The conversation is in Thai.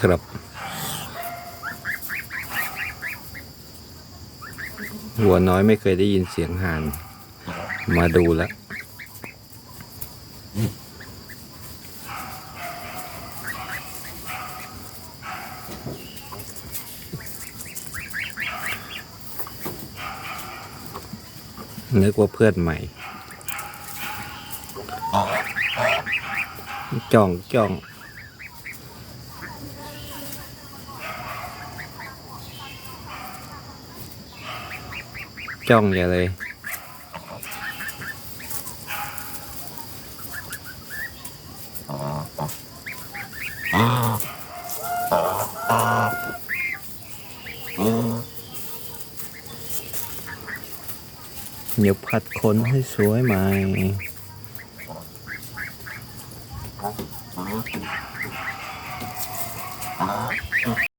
ครับ หัวน้อยไม่เคยได้ยินเสียงห่าน มาดูแล้วนึกว่าเพื่อนใหม่ จ้องจ้อง จ้องอย่าเลย เดี๋ยวผัดขนให้สวยใหม่